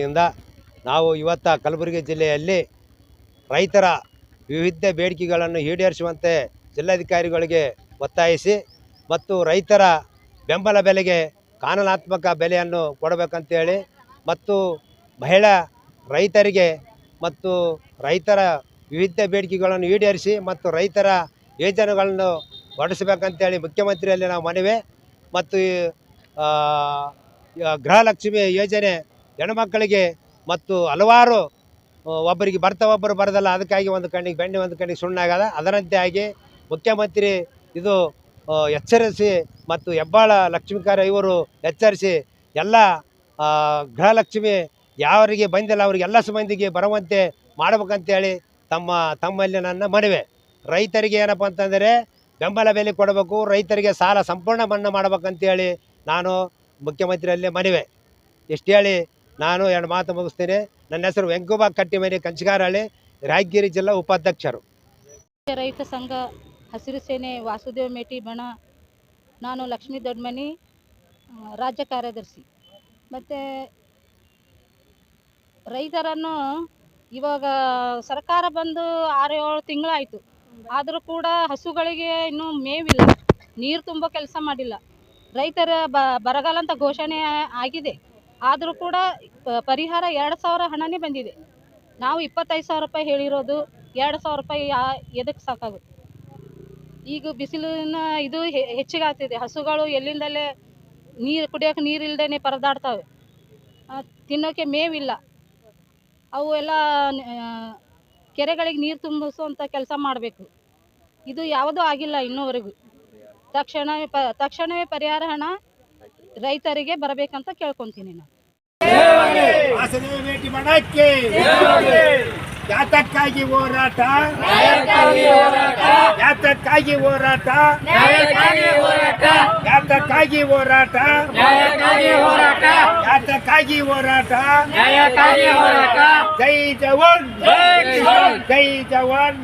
ಇಂದ ನಾವು ಇವತ್ತ ಕಲಬುರಗಿ ಜಿಲ್ಲೆಯಲ್ಲಿ ರೈತರ ವಿವಿಧ ಬೇಡಿಕೆಗಳನ್ನು ಈಡೇರಿಸುವಂತೆ ಜಿಲ್ಲಾಧಿಕಾರಿಗಳಿಗೆ ಒತ್ತಾಯಿಸಿ ಮತ್ತು ರೈತರ ಬೆಂಬಲ ಬೆಲೆಗೆ ಕಾನೂನಾತ್ಮಕ ಬೆಲೆಯನ್ನು ಕೊಡಬೇಕಂತೇಳಿ ಮತ್ತು ಮಹಿಳಾ ರೈತರಿಗೆ ಮತ್ತು ರೈತರ ವಿವಿಧ ಬೇಡಿಕೆಗಳನ್ನು ಈಡೇರಿಸಿ ಮತ್ತು ರೈತರ ಯೋಜನೆಗಳನ್ನು ಹೊರಡಿಸಬೇಕಂತೇಳಿ ಮುಖ್ಯಮಂತ್ರಿಯಲ್ಲಿ ನಾವು ಮನವಿ ಮತ್ತು ಗೃಹಲಕ್ಷ್ಮಿ ಯೋಜನೆ ಹೆಣ್ಮಕ್ಕಳಿಗೆ ಮತ್ತು ಹಲವಾರು ಒಬ್ಬರಿಗೆ ಬರ್ತಾ ಒಬ್ಬರು ಬರೋದಲ್ಲ, ಅದಕ್ಕಾಗಿ ಒಂದು ಕಣ್ಣಿಗೆ ಬೆಣ್ಣೆ, ಒಂದು ಕಣ್ಣಿಗೆ ಸುಣ್ಣ ಆಗದ ಅದರಂತೆ ಆಗಿ ಮುಖ್ಯಮಂತ್ರಿ ಇದು ಎಚ್ಚರಿಸಿ ಮತ್ತು ಹೆಬ್ಬಾಳ ಲಕ್ಷ್ಮೀಕಾರ ಇವರು ಎಚ್ಚರಿಸಿ ಎಲ್ಲ ಗೃಹಲಕ್ಷ್ಮಿ ಯಾವರಿಗೆ ಬಂದಿಲ್ಲ, ಅವರಿಗೆ ಎಲ್ಲ ಸಂಬಂಧಿಗೆ ಬರುವಂತೆ ಮಾಡ್ಬೇಕಂತೇಳಿ ತಮ್ಮ, ತಮ್ಮಲ್ಲಿ ನನ್ನ ಮನವಿ. ರೈತರಿಗೆ ಏನಪ್ಪ ಅಂತಂದರೆ ಬೆಂಬಲ ಬೆಲೆ ಕೊಡಬೇಕು, ರೈತರಿಗೆ ಸಾಲ ಸಂಪೂರ್ಣ ಮನ್ನಾ ಮಾಡ್ಬೇಕಂತೇಳಿ ನಾನು ಮುಖ್ಯಮಂತ್ರಿಯಲ್ಲಿ ಮನವಿ. ಇಷ್ಟು ಹೇಳಿ ನಾನು ಎರಡು ಮಾತು ಮುಗಿಸ್ತೀನಿ. ನನ್ನ ಹೆಸರು ವೆಂಕುಬಾ ಕಟ್ಟಿಮನಿ ಕಂಚಿಗಾರಹಳ್ಳಿ, ರಾಯಗಿರಿ ಜಿಲ್ಲಾ ಉಪಾಧ್ಯಕ್ಷರು. ರೈತ ಸಂಘ ಹಸಿರು ಸೇನೆ ವಾಸುದೇವ ಮೇಟಿ ಬಣ. ನಾನು ಲಕ್ಷ್ಮೀ ದೊಡ್ಮನಿ ರಾಜ್ಯ ಕಾರ್ಯದರ್ಶಿ. ಮತ್ತು ರೈತರನ್ನು ಇವಾಗ ಸರ್ಕಾರ ಬಂದು ಆರು ಏಳು ತಿಂಗಳಾಯಿತು. ಆದರೂ ಕೂಡ ಹಸುಗಳಿಗೆ ಇನ್ನೂ ಮೇವಿಲ್ಲ. ನೀರು ತುಂಬ ಕೆಲಸ ಮಾಡಿಲ್ಲ. ರೈತರ ಬರಗಾಲ ಅಂತ ಘೋಷಣೆ ಆಗಿದೆ. ಆದರೂ ಕೂಡ ಪರಿಹಾರ ಎರಡು ಸಾವಿರ ಹಣನೇ ಬಂದಿದೆ. ನಾವು ಇಪ್ಪತ್ತೈದು ಸಾವಿರ ರೂಪಾಯಿ ಹೇಳಿರೋದು ಎರಡು ಸಾವಿರ ರೂಪಾಯಿ ಯಾ- ಎದಕ್ಕೆ ಸಾಕಾಗುತ್ತೆ ಈಗ ಬಿಸಿಲಿನ ಇದು ಹೆಚ್ಚಿಗೆ ಆಗ್ತಿದೆ. ಹಸುಗಳು ಎಲ್ಲಿಂದಲೇ ನೀರು ಕುಡಿಯೋಕೆ ನೀರು ಪರದಾಡ್ತವೆ. ತಿನ್ನೋಕ್ಕೆ ತಿನ್ನೋಕೆ ಮೇವಿಲ್ಲ. ಅವು ಎಲ್ಲ ಕೆರೆಗಳಿಗೆ ನೀರು ತುಂಬಿಸುವಂಥ ಕೆಲಸ ಮಾಡಬೇಕು. ಇದು ಯಾವುದೂ ಆಗಿಲ್ಲ ಇನ್ನೂವರೆಗೂ. ತಕ್ಷಣವೇ ಪ, ತಕ್ಷಣವೇ ಪರಿಹಾರ ಹಣ ರೈತರಿಗೆ ಬರಬೇಕಂತ ಕೇಳ್ಕೊಂತೀನಿ ನಾನು. ಭೇಟಿ ಮಾಡಕ್ಕೆ ಯಾತಕ್ಕಾಗಿ ಹೋರಾಟ? ಯಾತಕ್ಕಾಗಿ ಹೋರಾಟ? ಯಾತಕ್ಕಾಗಿ ಹೋರಾಟ? ಯಾತಕ್ಕಾಗಿ ಹೋರಾಟ? ಜೈ ಜವಾನ್. ಜೈ ಜವಾನ್.